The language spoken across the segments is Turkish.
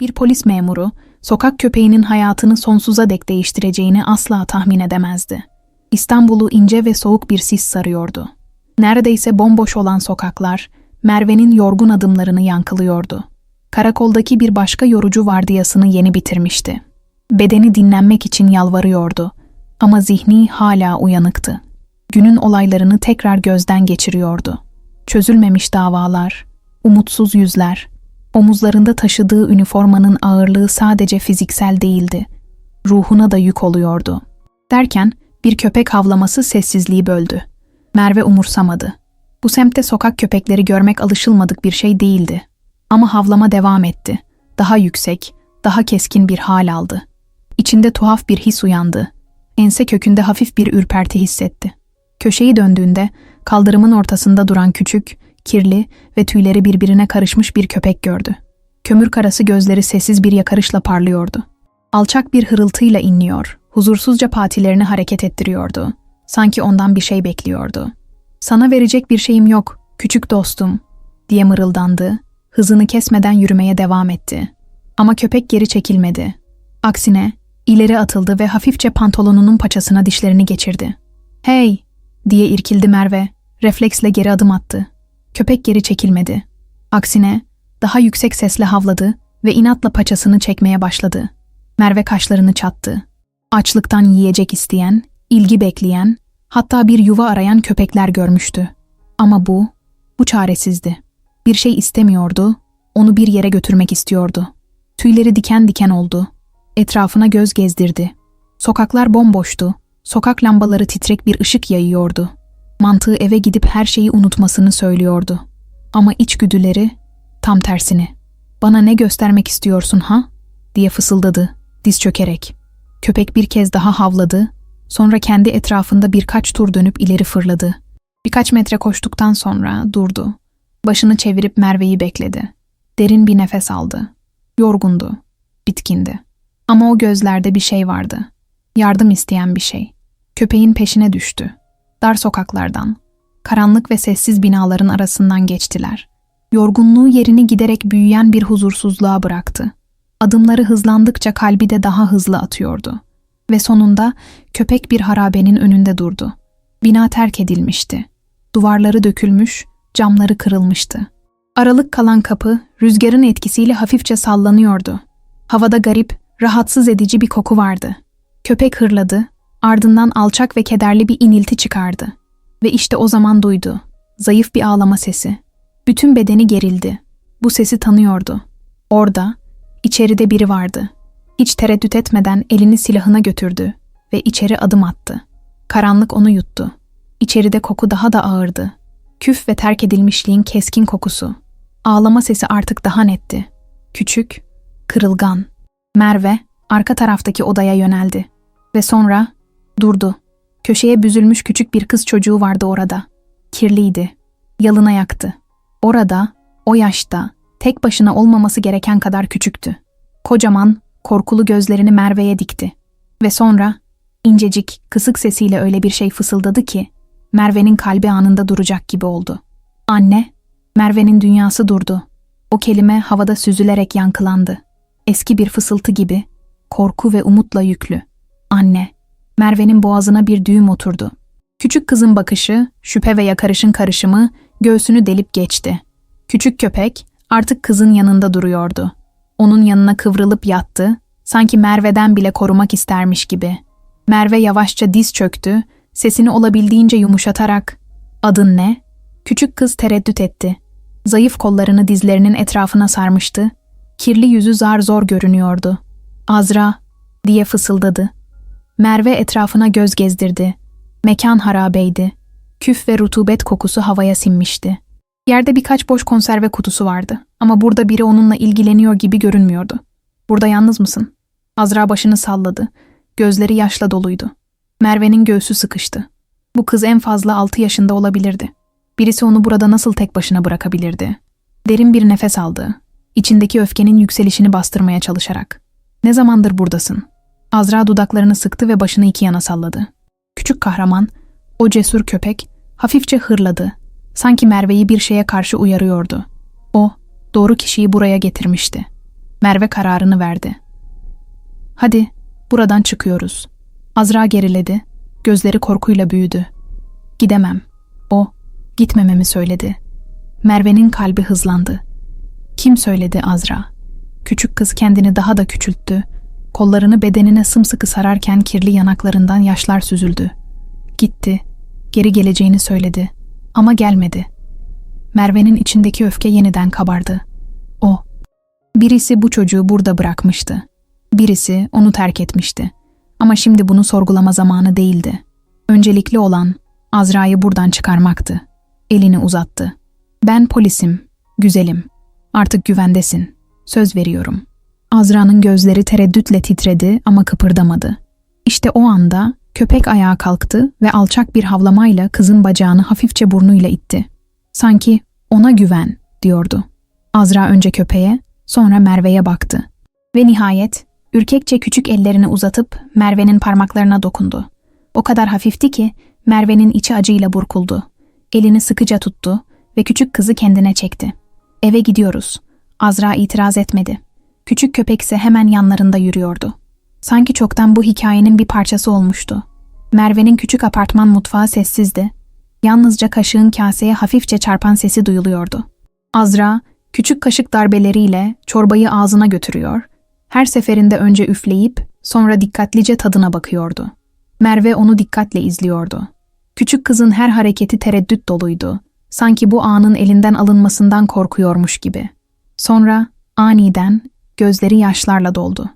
Bir polis memuru, sokak köpeğinin hayatını sonsuza dek değiştireceğini asla tahmin edemezdi. İstanbul'u ince ve soğuk bir sis sarıyordu. Neredeyse bomboş olan sokaklar, Merve'nin yorgun adımlarını yankılıyordu. Karakoldaki bir başka yorucu vardiyasını yeni bitirmişti. Bedeni dinlenmek için yalvarıyordu ama zihni hala uyanıktı. Günün olaylarını tekrar gözden geçiriyordu. Çözülmemiş davalar, umutsuz yüzler, omuzlarında taşıdığı üniformanın ağırlığı sadece fiziksel değildi. Ruhuna da yük oluyordu. Derken bir köpek havlaması sessizliği böldü. Merve umursamadı. Bu semtte sokak köpekleri görmek alışılmadık bir şey değildi. Ama havlama devam etti. Daha yüksek, daha keskin bir hal aldı. İçinde tuhaf bir his uyandı. Ense kökünde hafif bir ürperti hissetti. Köşeyi döndüğünde kaldırımın ortasında duran küçük, kirli ve tüyleri birbirine karışmış bir köpek gördü. Kömür karası gözleri sessiz bir yakarışla parlıyordu. Alçak bir hırıltıyla inliyor, huzursuzca patilerini hareket ettiriyordu. Sanki ondan bir şey bekliyordu. Sana verecek bir şeyim yok, küçük dostum, diye mırıldandı. Hızını kesmeden yürümeye devam etti. Ama köpek geri çekilmedi. Aksine ileri atıldı ve hafifçe pantolonunun paçasına dişlerini geçirdi. Hey! diye irkildi Merve. Refleksle geri adım attı. Köpek geri çekilmedi. Aksine daha yüksek sesle havladı ve inatla paçasını çekmeye başladı. Merve kaşlarını çattı. Açlıktan yiyecek isteyen, ilgi bekleyen, hatta bir yuva arayan köpekler görmüştü. Ama bu, bu çaresizdi. Bir şey istemiyordu, onu bir yere götürmek istiyordu. Tüyleri diken diken oldu. Etrafına göz gezdirdi. Sokaklar bomboştu. Sokak lambaları titrek bir ışık yayıyordu. Mantığı eve gidip her şeyi unutmasını söylüyordu. Ama içgüdüleri tam tersini. Bana ne göstermek istiyorsun ha? diye fısıldadı, diz çökerek. Köpek bir kez daha havladı, sonra kendi etrafında birkaç tur dönüp ileri fırladı. Birkaç metre koştuktan sonra durdu. Başını çevirip Merve'yi bekledi. Derin bir nefes aldı. Yorgundu, bitkindi. Ama o gözlerde bir şey vardı. Yardım isteyen bir şey. Köpeğin peşine düştü. Dar sokaklardan, karanlık ve sessiz binaların arasından geçtiler. Yorgunluğu yerini giderek büyüyen bir huzursuzluğa bıraktı. Adımları hızlandıkça kalbi de daha hızlı atıyordu. Ve sonunda köpek bir harabenin önünde durdu. Bina terk edilmişti. Duvarları dökülmüş, camları kırılmıştı. Aralık kalan kapı rüzgarın etkisiyle hafifçe sallanıyordu. Havada garip, rahatsız edici bir koku vardı. Köpek hırladı, ardından alçak ve kederli bir inilti çıkardı. Ve işte o zaman duydu. Zayıf bir ağlama sesi. Bütün bedeni gerildi. Bu sesi tanıyordu. Orada, içeride biri vardı. Hiç tereddüt etmeden elini silahına götürdü ve içeri adım attı. Karanlık onu yuttu. İçeride koku daha da ağırdı. Küf ve terk edilmişliğin keskin kokusu. Ağlama sesi artık daha netti. Küçük, kırılgan. Merve arka taraftaki odaya yöneldi. Ve sonra durdu. Köşeye büzülmüş küçük bir kız çocuğu vardı orada. Kirliydi. Yalın ayaktı. Orada, o yaşta, tek başına olmaması gereken kadar küçüktü. Kocaman, korkulu gözlerini Merve'ye dikti. Ve sonra incecik, kısık sesiyle öyle bir şey fısıldadı ki Merve'nin kalbi anında duracak gibi oldu. Anne, Merve'nin dünyası durdu. O kelime havada süzülerek yankılandı. Eski bir fısıltı gibi, korku ve umutla yüklü. Anne, Merve'nin boğazına bir düğüm oturdu. Küçük kızın bakışı, şüphe ve yakarışın karışımı göğsünü delip geçti. Küçük köpek artık kızın yanında duruyordu. Onun yanına kıvrılıp yattı, sanki Merve'den bile korumak istermiş gibi. Merve yavaşça diz çöktü, sesini olabildiğince yumuşatarak ''Adın ne?'' Küçük kız tereddüt etti. Zayıf kollarını dizlerinin etrafına sarmıştı. Kirli yüzü zar zor görünüyordu. ''Azra'' diye fısıldadı. Merve etrafına göz gezdirdi. Mekan harabeydi. Küf ve rutubet kokusu havaya sinmişti. Yerde birkaç boş konserve kutusu vardı ama burada biri onunla ilgileniyor gibi görünmüyordu. Burada yalnız mısın? Azra başını salladı. Gözleri yaşla doluydu. Merve'nin göğsü sıkıştı. Bu kız en fazla altı yaşında olabilirdi. Birisi onu burada nasıl tek başına bırakabilirdi? Derin bir nefes aldı. İçindeki öfkenin yükselişini bastırmaya çalışarak. Ne zamandır buradasın? Azra dudaklarını sıktı ve başını iki yana salladı. Küçük kahraman, o cesur köpek, hafifçe hırladı. Sanki Merve'yi bir şeye karşı uyarıyordu. O, doğru kişiyi buraya getirmişti. Merve kararını verdi. Hadi, buradan çıkıyoruz. Azra geriledi, gözleri korkuyla büyüdü. Gidemem. O, gitmememi söyledi. Merve'nin kalbi hızlandı. Kim söyledi Azra? Küçük kız kendini daha da küçülttü. Kollarını bedenine sımsıkı sararken kirli yanaklarından yaşlar süzüldü. Gitti. Geri geleceğini söyledi. Ama gelmedi. Merve'nin içindeki öfke yeniden kabardı. O. Birisi bu çocuğu burada bırakmıştı. Birisi onu terk etmişti. Ama şimdi bunu sorgulama zamanı değildi. Öncelikli olan Azra'yı buradan çıkarmaktı. Elini uzattı. Ben polisim, güzelim. Artık güvendesin. Söz veriyorum. Azra'nın gözleri tereddütle titredi ama kıpırdamadı. İşte o anda köpek ayağa kalktı ve alçak bir havlamayla kızın bacağını hafifçe burnuyla itti. Sanki ona güven diyordu. Azra önce köpeğe, sonra Merve'ye baktı. Ve nihayet ürkekçe küçük ellerini uzatıp Merve'nin parmaklarına dokundu. O kadar hafifti ki Merve'nin içi acıyla burkuldu. Elini sıkıca tuttu ve küçük kızı kendine çekti. Eve gidiyoruz. Azra itiraz etmedi. Küçük köpek ise hemen yanlarında yürüyordu. Sanki çoktan bu hikayenin bir parçası olmuştu. Merve'nin küçük apartman mutfağı sessizdi. Yalnızca kaşığın kaseye hafifçe çarpan sesi duyuluyordu. Azra, küçük kaşık darbeleriyle çorbayı ağzına götürüyor, her seferinde önce üfleyip sonra dikkatlice tadına bakıyordu. Merve onu dikkatle izliyordu. Küçük kızın her hareketi tereddüt doluydu. Sanki bu anın elinden alınmasından korkuyormuş gibi. Sonra aniden gözleri yaşlarla doldu.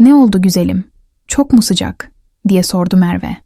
Ne oldu güzelim? Çok mu sıcak? diye sordu Merve.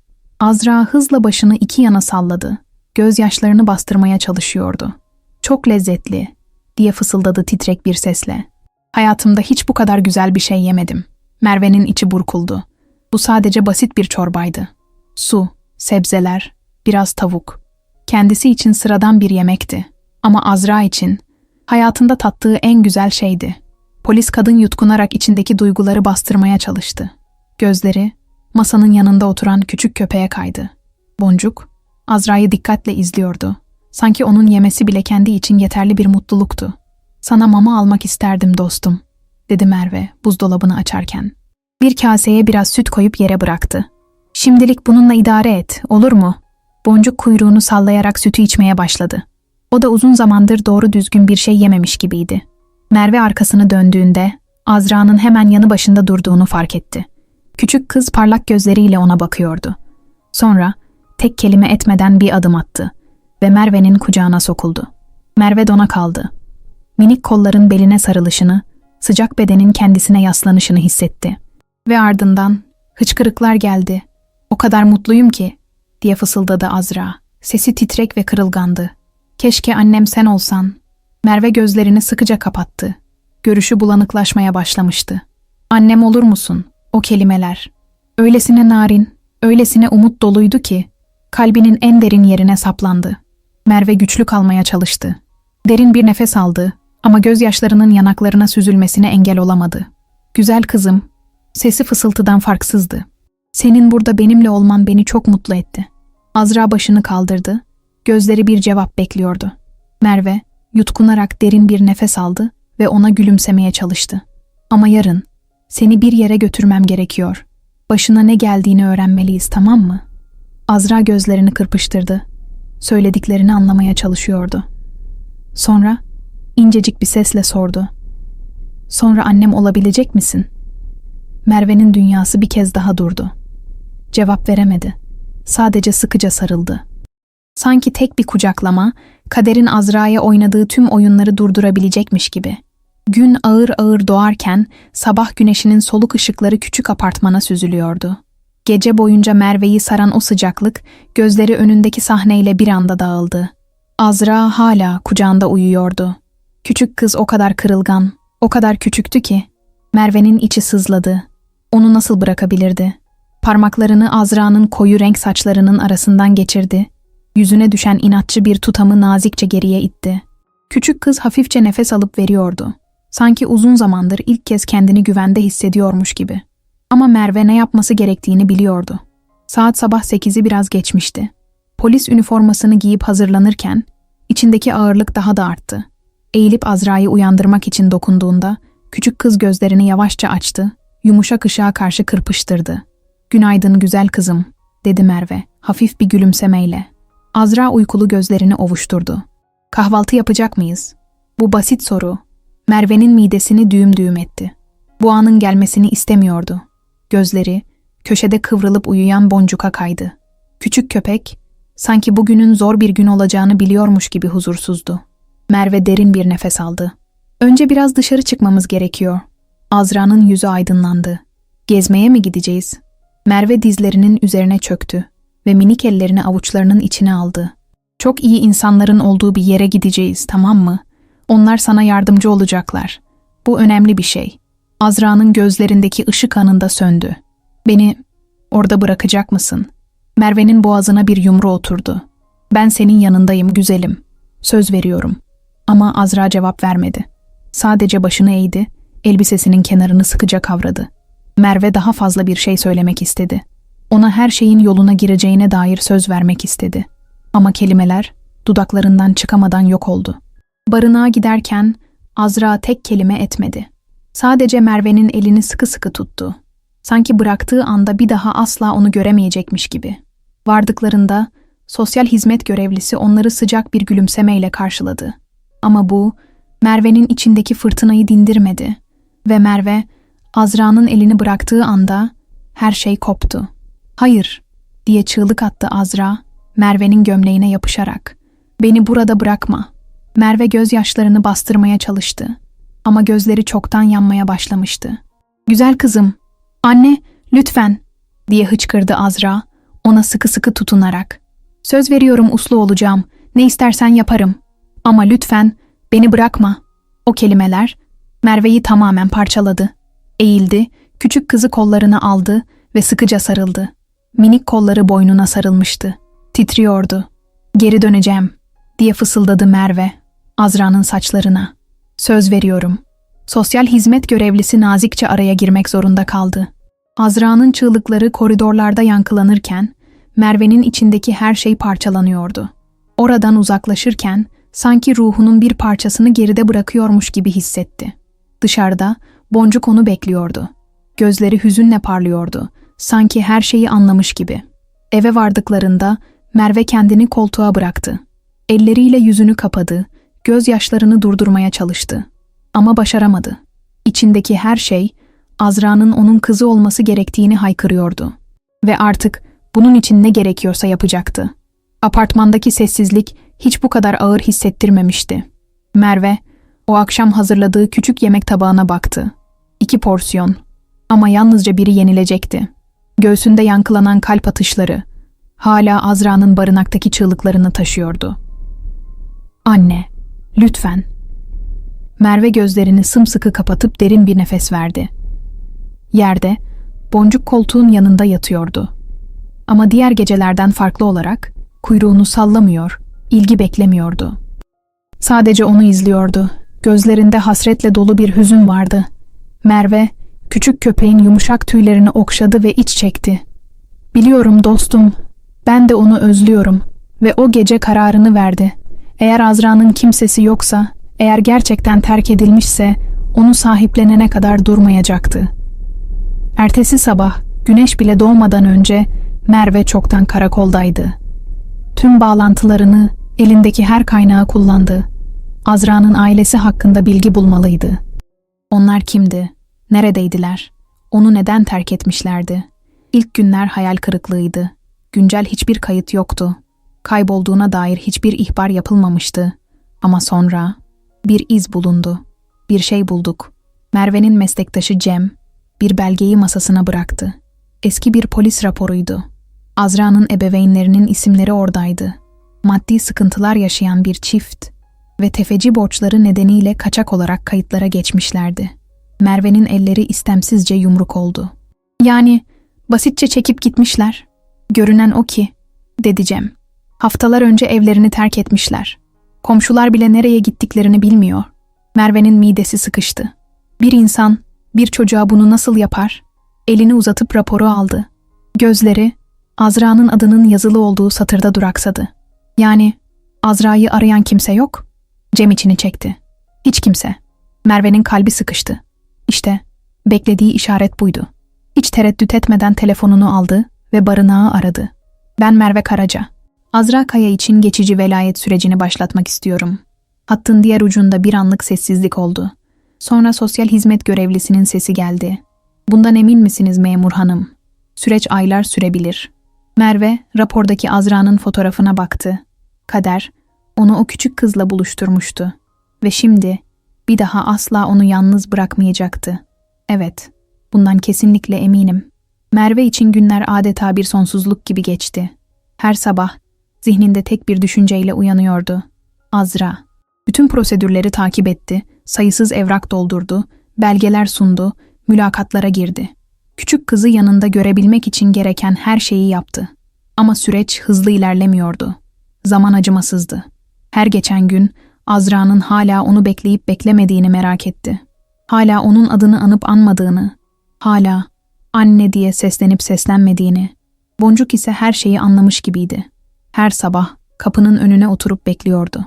Azra hızla başını iki yana salladı. Gözyaşlarını bastırmaya çalışıyordu. Çok lezzetli diye fısıldadı titrek bir sesle. Hayatımda hiç bu kadar güzel bir şey yemedim. Merve'nin içi burkuldu. Bu sadece basit bir çorbaydı. Su, sebzeler, biraz tavuk. Kendisi için sıradan bir yemekti. Ama Azra için hayatında tattığı en güzel şeydi. Polis kadın yutkunarak içindeki duyguları bastırmaya çalıştı. Gözleri masanın yanında oturan küçük köpeğe kaydı. Boncuk Azra'yı dikkatle izliyordu. Sanki onun yemesi bile kendi için yeterli bir mutluluktu. Sana mama almak isterdim dostum, dedi Merve buzdolabını açarken. Bir kaseye biraz süt koyup yere bıraktı. Şimdilik bununla idare et, olur mu? Boncuk kuyruğunu sallayarak sütü içmeye başladı. O da uzun zamandır doğru düzgün bir şey yememiş gibiydi. Merve arkasını döndüğünde Azra'nın hemen yanı başında durduğunu fark etti. Küçük kız parlak gözleriyle ona bakıyordu. Sonra tek kelime etmeden bir adım attı ve Merve'nin kucağına sokuldu. Merve dona kaldı. Minik kolların beline sarılışını, sıcak bedenin kendisine yaslanışını hissetti. Ve ardından hıçkırıklar geldi. O kadar mutluyum ki, diye fısıldadı Azra. Sesi titrek ve kırılgandı. Keşke annem sen olsan. Merve gözlerini sıkıca kapattı. Görüşü bulanıklaşmaya başlamıştı. Annem olur musun? O kelimeler. Öylesine narin, öylesine umut doluydu ki, kalbinin en derin yerine saplandı. Merve güçlü kalmaya çalıştı. Derin bir nefes aldı ama gözyaşlarının yanaklarına süzülmesine engel olamadı. Güzel kızım, sesi fısıltıdan farksızdı. Senin burada benimle olman beni çok mutlu etti. Azra başını kaldırdı, gözleri bir cevap bekliyordu. Merve, yutkunarak derin bir nefes aldı ve ona gülümsemeye çalıştı. Ama yarın, seni bir yere götürmem gerekiyor. Başına ne geldiğini öğrenmeliyiz, tamam mı? Azra gözlerini kırpıştırdı. Söylediklerini anlamaya çalışıyordu. Sonra incecik bir sesle sordu. Sonra annem olabilecek misin? Merve'nin dünyası bir kez daha durdu. Cevap veremedi. Sadece sıkıca sarıldı. Sanki tek bir kucaklama, kaderin Azra'ya oynadığı tüm oyunları durdurabilecekmiş gibi. Gün ağır ağır doğarken sabah güneşinin soluk ışıkları küçük apartmana süzülüyordu. Gece boyunca Merve'yi saran o sıcaklık gözleri önündeki sahneyle bir anda dağıldı. Azra hala kucağında uyuyordu. Küçük kız o kadar kırılgan, o kadar küçüktü ki Merve'nin içi sızladı. Onu nasıl bırakabilirdi? Parmaklarını Azra'nın koyu renk saçlarının arasından geçirdi. Yüzüne düşen inatçı bir tutamı nazikçe geriye itti. Küçük kız hafifçe nefes alıp veriyordu. Sanki uzun zamandır ilk kez kendini güvende hissediyormuş gibi. Ama Merve ne yapması gerektiğini biliyordu. Saat sabah sekizi biraz geçmişti. Polis üniformasını giyip hazırlanırken içindeki ağırlık daha da arttı. Eğilip Azra'yı uyandırmak için dokunduğunda Küçük kız gözlerini yavaşça açtı, yumuşak ışığa karşı kırpıştırdı. Günaydın güzel kızım, dedi Merve, hafif bir gülümsemeyle. Azra uykulu gözlerini ovuşturdu. Kahvaltı yapacak mıyız? Bu basit soru, Merve'nin midesini düğüm düğüm etti. Bu anın gelmesini istemiyordu. Gözleri, köşede kıvrılıp uyuyan boncuka kaydı. Küçük köpek, sanki bugünün zor bir gün olacağını biliyormuş gibi huzursuzdu. Merve derin bir nefes aldı. Önce biraz dışarı çıkmamız gerekiyor. Azra'nın yüzü aydınlandı. Gezmeye mi gideceğiz? Merve dizlerinin üzerine çöktü ve minik ellerini avuçlarının içine aldı. Çok iyi insanların olduğu bir yere gideceğiz, tamam mı? Onlar sana yardımcı olacaklar. Bu önemli bir şey. Azra'nın gözlerindeki ışık anında söndü. Beni orada bırakacak mısın? Merve'nin boğazına bir yumru oturdu. Ben senin yanındayım güzelim. Söz veriyorum. Ama Azra cevap vermedi. Sadece başını eğdi, elbisesinin kenarını sıkıca kavradı. Merve daha fazla bir şey söylemek istedi. Ona her şeyin yoluna gireceğine dair söz vermek istedi. Ama kelimeler dudaklarından çıkamadan yok oldu. Barınağa giderken Azra tek kelime etmedi. Sadece Merve'nin elini sıkı sıkı tuttu. Sanki bıraktığı anda bir daha asla onu göremeyecekmiş gibi. Vardıklarında sosyal hizmet görevlisi onları sıcak bir gülümsemeyle karşıladı. Ama bu Merve'nin içindeki fırtınayı dindirmedi ve Merve Azra'nın elini bıraktığı anda her şey koptu. Hayır diye çığlık attı Azra Merve'nin gömleğine yapışarak. Beni burada bırakma. Merve gözyaşlarını bastırmaya çalıştı. Ama gözleri çoktan yanmaya başlamıştı. Güzel kızım, anne lütfen diye hıçkırdı Azra ona sıkı sıkı tutunarak. Söz veriyorum uslu olacağım, ne istersen yaparım. Ama lütfen beni bırakma. O kelimeler Merve'yi tamamen parçaladı. Eğildi, küçük kızı kollarına aldı ve sıkıca sarıldı. Minik kolları boynuna sarılmıştı. Titriyordu. Geri döneceğim diye fısıldadı Merve Azra'nın saçlarına. Söz veriyorum. Sosyal hizmet görevlisi nazikçe araya girmek zorunda kaldı. Azra'nın çığlıkları koridorlarda yankılanırken Merve'nin içindeki her şey parçalanıyordu. Oradan uzaklaşırken sanki ruhunun bir parçasını geride bırakıyormuş gibi hissetti. Dışarıda Boncuk onu bekliyordu. Gözleri hüzünle parlıyordu. Sanki her şeyi anlamış gibi. Eve vardıklarında Merve kendini koltuğa bıraktı. Elleriyle yüzünü kapadı, gözyaşlarını durdurmaya çalıştı. Ama başaramadı. İçindeki her şey Azra'nın onun kızı olması gerektiğini haykırıyordu. Ve artık bunun için ne gerekiyorsa yapacaktı. Apartmandaki sessizlik hiç bu kadar ağır hissettirmemişti. Merve, o akşam hazırladığı küçük yemek tabağına baktı. İki porsiyon. Ama yalnızca biri yenilecekti. Göğsünde yankılanan kalp atışları, hala Azra'nın barınaktaki çığlıklarını taşıyordu. Anne, lütfen. Merve gözlerini sımsıkı kapatıp derin bir nefes verdi. Yerde, boncuk koltuğun yanında yatıyordu. Ama diğer gecelerden farklı olarak kuyruğunu sallamıyor, ilgi beklemiyordu. Sadece onu izliyordu. Gözlerinde hasretle dolu bir hüzün vardı. Merve, küçük köpeğin yumuşak tüylerini okşadı ve iç çekti. Biliyorum dostum, ben de onu özlüyorum ve o gece kararını verdi. Eğer Azra'nın kimsesi yoksa, eğer gerçekten terk edilmişse, onu sahiplenene kadar durmayacaktı. Ertesi sabah, güneş bile doğmadan önce Merve çoktan karakoldaydı. Tüm bağlantılarını, elindeki her kaynağı kullandı. Azra'nın ailesi hakkında bilgi bulmalıydı. Onlar kimdi? Neredeydiler? Onu neden terk etmişlerdi? İlk günler hayal kırıklığıydı. Güncel hiçbir kayıt yoktu. Kaybolduğuna dair hiçbir ihbar yapılmamıştı. Ama sonra bir iz bulundu. Bir şey bulduk. Merve'nin meslektaşı Cem bir belgeyi masasına bıraktı. Eski bir polis raporuydu. Azra'nın ebeveynlerinin isimleri oradaydı. Maddi sıkıntılar yaşayan bir çift ve tefeci borçları nedeniyle kaçak olarak kayıtlara geçmişlerdi. Merve'nin elleri istemsizce yumruk oldu. Yani basitçe çekip gitmişler. Görünen o ki, dedi Cem. Haftalar önce evlerini terk etmişler. Komşular bile nereye gittiklerini bilmiyor. Merve'nin midesi sıkıştı. Bir insan bir çocuğa bunu nasıl yapar? Elini uzatıp raporu aldı. Gözleri Azra'nın adının yazılı olduğu satırda duraksadı. Yani Azra'yı arayan kimse yok. Cem içini çekti. Hiç kimse. Merve'nin kalbi sıkıştı. İşte beklediği işaret buydu. Hiç tereddüt etmeden telefonunu aldı ve barınağı aradı. Ben Merve Karaca. Azra Kaya için geçici velayet sürecini başlatmak istiyorum. Hattın diğer ucunda bir anlık sessizlik oldu. Sonra sosyal hizmet görevlisinin sesi geldi. Bundan emin misiniz memur hanım? Süreç aylar sürebilir. Merve rapordaki Azra'nın fotoğrafına baktı. Kader onu o küçük kızla buluşturmuştu ve şimdi bir daha asla onu yalnız bırakmayacaktı. Evet, bundan kesinlikle eminim. Merve için günler adeta bir sonsuzluk gibi geçti. Her sabah zihninde tek bir düşünceyle uyanıyordu. Azra. Bütün prosedürleri takip etti, sayısız evrak doldurdu, belgeler sundu, mülakatlara girdi. Küçük kızı yanında görebilmek için gereken her şeyi yaptı. Ama süreç hızlı ilerlemiyordu. Zaman acımasızdı. Her geçen gün Azra'nın hala onu bekleyip beklemediğini merak etti. Hala onun adını anıp anmadığını, hala anne diye seslenip seslenmediğini. Boncuk ise her şeyi anlamış gibiydi. Her sabah kapının önüne oturup bekliyordu.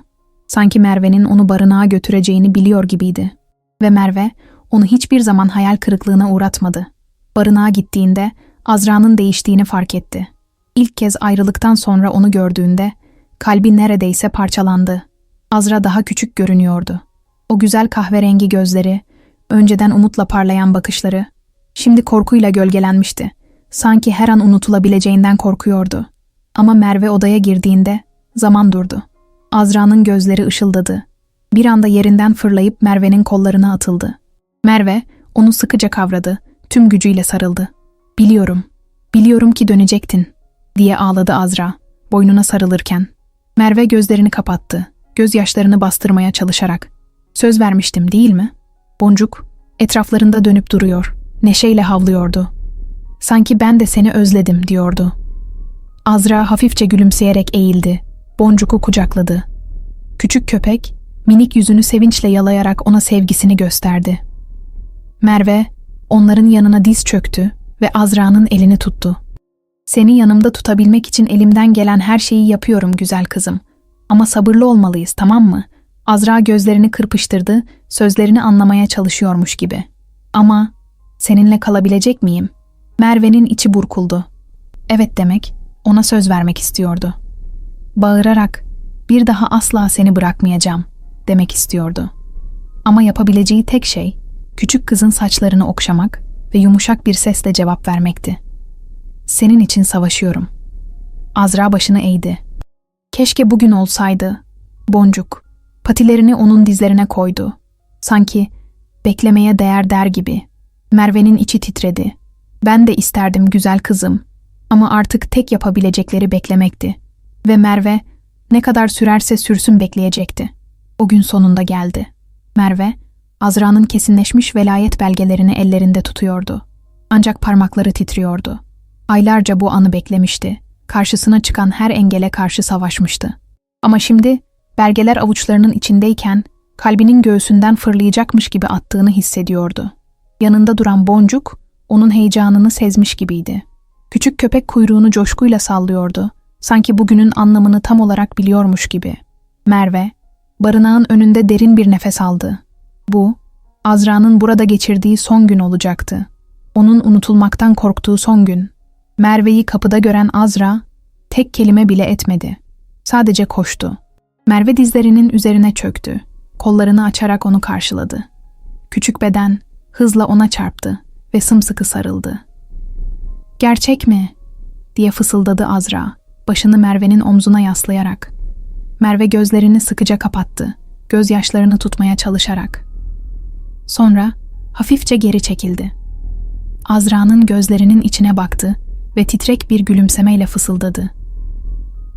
Sanki Merve'nin onu barınağa götüreceğini biliyor gibiydi. Ve Merve onu hiçbir zaman hayal kırıklığına uğratmadı. Barınağa gittiğinde Azra'nın değiştiğini fark etti. İlk kez ayrılıktan sonra onu gördüğünde kalbi neredeyse parçalandı. Azra daha küçük görünüyordu. O güzel kahverengi gözleri, önceden umutla parlayan bakışları, şimdi korkuyla gölgelenmişti. Sanki her an unutulabileceğinden korkuyordu. Ama Merve odaya girdiğinde zaman durdu. Azra'nın gözleri ışıldadı. Bir anda yerinden fırlayıp Merve'nin kollarına atıldı. Merve onu sıkıca kavradı, tüm gücüyle sarıldı. Biliyorum, biliyorum ki dönecektin, diye ağladı Azra, boynuna sarılırken. Merve gözlerini kapattı, gözyaşlarını bastırmaya çalışarak. Söz vermiştim değil mi? Boncuk, etraflarında dönüp duruyor, neşeyle havlıyordu. Sanki ben de seni özledim diyordu. Azra hafifçe gülümseyerek eğildi, Boncuk'u kucakladı. Küçük köpek, minik yüzünü sevinçle yalayarak ona sevgisini gösterdi. Merve, onların yanına diz çöktü ve Azra'nın elini tuttu. Seni yanımda tutabilmek için elimden gelen her şeyi yapıyorum güzel kızım. Ama sabırlı olmalıyız tamam mı? Azra gözlerini kırpıştırdı, sözlerini anlamaya çalışıyormuş gibi. Ama seninle kalabilecek miyim? Merve'nin içi burkuldu. Evet demek, ona söz vermek istiyordu. Bağırarak, bir daha asla seni bırakmayacağım demek istiyordu. Ama yapabileceği tek şey, küçük kızın saçlarını okşamak ve yumuşak bir sesle cevap vermekti. Senin için savaşıyorum. Azra başını eğdi. Keşke bugün olsaydı. Boncuk, patilerini onun dizlerine koydu. Sanki beklemeye değer der gibi. Merve'nin içi titredi. Ben de isterdim güzel kızım. Ama artık tek yapabilecekleri beklemekti. Ve Merve ne kadar sürerse sürsün bekleyecekti. O gün sonunda geldi. Merve, Azra'nın kesinleşmiş velayet belgelerini ellerinde tutuyordu. Ancak parmakları titriyordu. Aylarca bu anı beklemişti. Karşısına çıkan her engele karşı savaşmıştı. Ama şimdi belgeler avuçlarının içindeyken kalbinin göğsünden fırlayacakmış gibi attığını hissediyordu. Yanında duran boncuk onun heyecanını sezmiş gibiydi. Küçük köpek kuyruğunu coşkuyla sallıyordu. Sanki bugünün anlamını tam olarak biliyormuş gibi. Merve, barınağın önünde derin bir nefes aldı. Bu, Azra'nın burada geçirdiği son gün olacaktı. Onun unutulmaktan korktuğu son gün. Merve'yi kapıda gören Azra, tek kelime bile etmedi. Sadece koştu. Merve dizlerinin üzerine çöktü. Kollarını açarak onu karşıladı. Küçük beden hızla ona çarptı ve sımsıkı sarıldı. Gerçek mi? diye fısıldadı Azra, başını Merve'nin omzuna yaslayarak. Merve gözlerini sıkıca kapattı, gözyaşlarını tutmaya çalışarak. Sonra hafifçe geri çekildi. Azra'nın gözlerinin içine baktı ve titrek bir gülümsemeyle fısıldadı.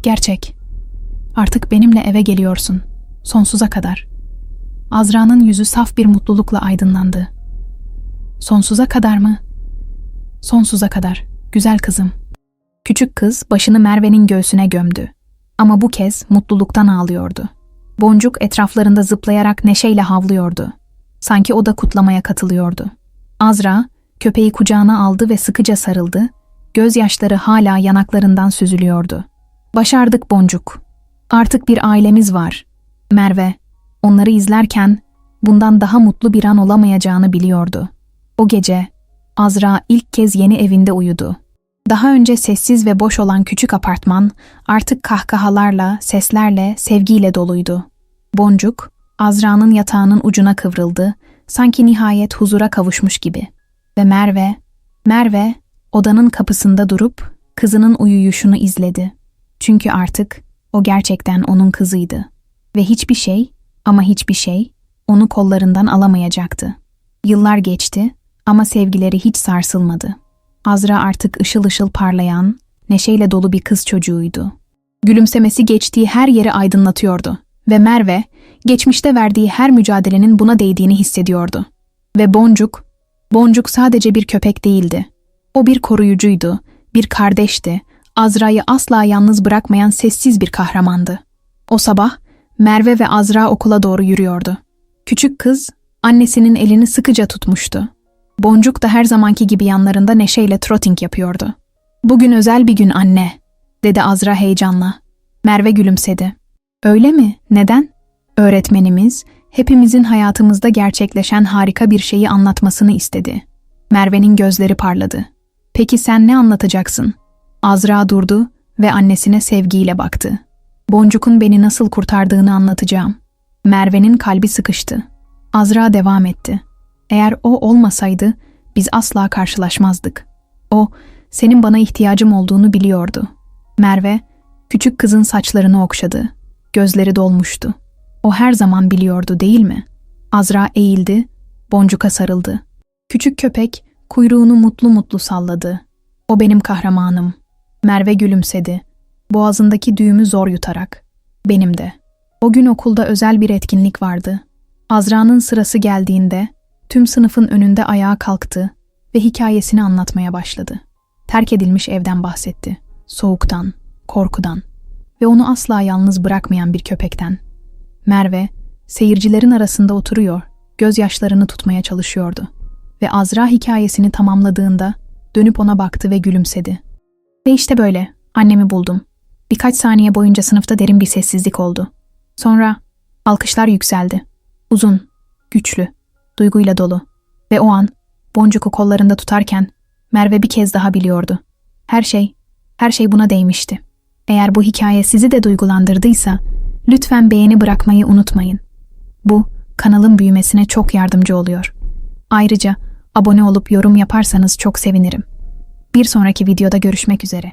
Gerçek. Artık benimle eve geliyorsun. Sonsuza kadar. Azra'nın yüzü saf bir mutlulukla aydınlandı. Sonsuza kadar mı? Sonsuza kadar. Güzel kızım. Küçük kız başını Merve'nin göğsüne gömdü. Ama bu kez mutluluktan ağlıyordu. Boncuk etraflarında zıplayarak neşeyle havlıyordu. Sanki o da kutlamaya katılıyordu. Azra, köpeği kucağına aldı ve sıkıca sarıldı. Gözyaşları hala yanaklarından süzülüyordu. Başardık Boncuk. Artık bir ailemiz var. Merve, onları izlerken bundan daha mutlu bir an olamayacağını biliyordu. O gece Azra ilk kez yeni evinde uyudu. Daha önce sessiz ve boş olan küçük apartman artık kahkahalarla, seslerle, sevgiyle doluydu. Boncuk, Azra'nın yatağının ucuna kıvrıldı, sanki nihayet huzura kavuşmuş gibi. Ve Merve, Merve odanın kapısında durup kızının uyuyuşunu izledi. Çünkü artık o gerçekten onun kızıydı. Ve hiçbir şey, ama hiçbir şey onu kollarından alamayacaktı. Yıllar geçti ama sevgileri hiç sarsılmadı. Azra artık ışıl ışıl parlayan, neşeyle dolu bir kız çocuğuydu. Gülümsemesi geçtiği her yeri aydınlatıyordu ve Merve, geçmişte verdiği her mücadelenin buna değdiğini hissediyordu. Ve Boncuk, Boncuk sadece bir köpek değildi. O bir koruyucuydu, bir kardeşti, Azra'yı asla yalnız bırakmayan sessiz bir kahramandı. O sabah Merve ve Azra okula doğru yürüyordu. Küçük kız annesinin elini sıkıca tutmuştu. Boncuk da her zamanki gibi yanlarında neşeyle trotting yapıyordu. Bugün özel bir gün anne, dedi Azra heyecanla. Merve gülümsedi. Öyle mi? Neden? Öğretmenimiz, hepimizin hayatımızda gerçekleşen harika bir şeyi anlatmasını istedi. Merve'nin gözleri parladı. Peki sen ne anlatacaksın? Azra durdu ve annesine sevgiyle baktı. Boncuk'un beni nasıl kurtardığını anlatacağım. Merve'nin kalbi sıkıştı. Azra devam etti. Eğer o olmasaydı biz asla karşılaşmazdık. O, senin bana ihtiyacım olduğunu biliyordu. Merve, küçük kızın saçlarını okşadı. Gözleri dolmuştu. O her zaman biliyordu değil mi? Azra eğildi, boncuka sarıldı. Küçük köpek kuyruğunu mutlu mutlu salladı. O benim kahramanım. Merve gülümsedi. Boğazındaki düğümü zor yutarak. Benim de. O gün okulda özel bir etkinlik vardı. Azra'nın sırası geldiğinde tüm sınıfın önünde ayağa kalktı ve hikayesini anlatmaya başladı. Terk edilmiş evden bahsetti. Soğuktan, korkudan ve onu asla yalnız bırakmayan bir köpekten. Merve, seyircilerin arasında oturuyor, gözyaşlarını tutmaya çalışıyordu. Ve Azra hikayesini tamamladığında dönüp ona baktı ve gülümsedi. Ve işte böyle, annemi buldum. Birkaç saniye boyunca sınıfta derin bir sessizlik oldu. Sonra alkışlar yükseldi. Uzun, güçlü, duyguyla dolu. Ve o an boncuku kollarında tutarken Merve bir kez daha biliyordu. Her şey, her şey buna değmişti. Eğer bu hikaye sizi de duygulandırdıysa lütfen beğeni bırakmayı unutmayın. Bu kanalın büyümesine çok yardımcı oluyor. Ayrıca abone olup yorum yaparsanız çok sevinirim. Bir sonraki videoda görüşmek üzere.